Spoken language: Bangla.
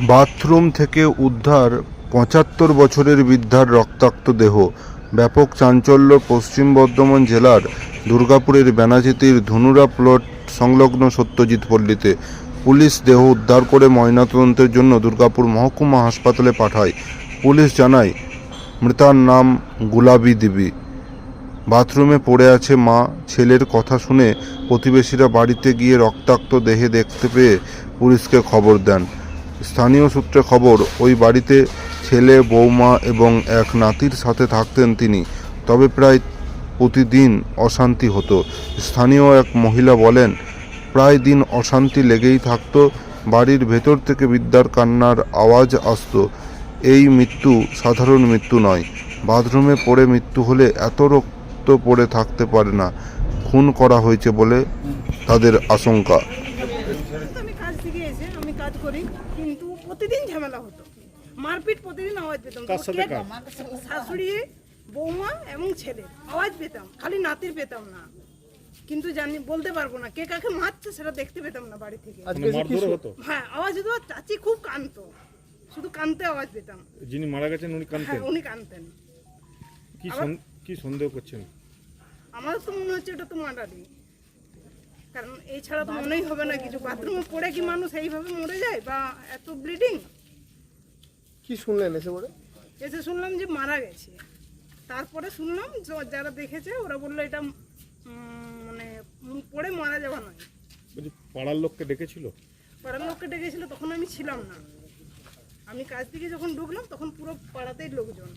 বাথরুম থেকে উদ্ধার পঁচাত্তর বছরের বৃদ্ধার রক্তাক্ত দেহ। ব্যাপক চাঞ্চল্য পশ্চিম বর্ধমান জেলার দুর্গাপুরের বেনাচিতির ধনুরা প্লট সংলগ্ন সত্যজিৎ পল্লীতে। পুলিশ দেহ উদ্ধার করে ময়নাতদন্তের জন্য দুর্গাপুর মহকুমা হাসপাতালে পাঠায়। পুলিশ জানায়, মৃতার নাম গুলাবি দেবী। বাথরুমে পড়ে আছে মা। ছেলের কথা শুনে প্রতিবেশীরা বাড়িতে গিয়ে রক্তাক্ত দেহে দেখতে পেয়ে পুলিশকে খবর দেন। স্থানীয় সূত্রে খবর, ওই বাড়িতে ছেলে, বৌমা এবং এক নাতির সাথে থাকতেন তিনি। তবে প্রায় প্রতিদিন অশান্তি হতো। স্থানীয় এক মহিলা বলেন, প্রায় দিন অশান্তি লেগেই থাকতো। বাড়ির ভেতর থেকে বিদ্যার কান্নার আওয়াজ আসতো। এই মৃত্যু সাধারণ মৃত্যু নয়। বাথরুমে পড়ে মৃত্যু হলে এত রক্ত পড়ে থাকতে পারে না। খুন করা হয়েছে বলে তাদের আশঙ্কা। এসে আমি কাজ করি কিন্তু প্রতিদিন ঝামেলা হতো। মারপিট প্রতিদিন আওয়াজ পেতাম? শাশুড়ি বৌমা এবং ছেলে আওয়াজ পেতাম খালি নাতির পেতাম না। কিন্তু জানি বলতে পারব না কে কাকে মারছে সেটা দেখতে পেতাম না বাড়ি থেকে। মানে হ্যাঁ আওয়াজ হতো চাচি খুব কানতো। শুধু কানতে আওয়াজ পেতাম। যিনি মারা গেছেন উনি হ্যাঁ কানতেন উনি কানতেন। কি কি সন্দেহ করছেন? আমার তো মনে হচ্ছে এটা তো মার্ডারই কারণ এছাড়া তো মনেই হবে না কিছু। বাথরুমে পড়ে কি মানুষ এইভাবে মরে যায় বা এত ব্লিডিং কি শুনলেন এসে পরে এসে শুনলাম যে মারা গেছে। তারপরে শুনলাম য- যারা দেখেছে ওরা বলল এটা মানে পড়ে মারা যাওয়া নয়। পাড়ার লোককে ডেকেছিল? পাড়ার লোককে ডেকেছিল তখন আমি ছিলাম না। আমি কাজ থেকে যখন ঢুকলাম তখন পুরো পাড়াতেই লোকজন।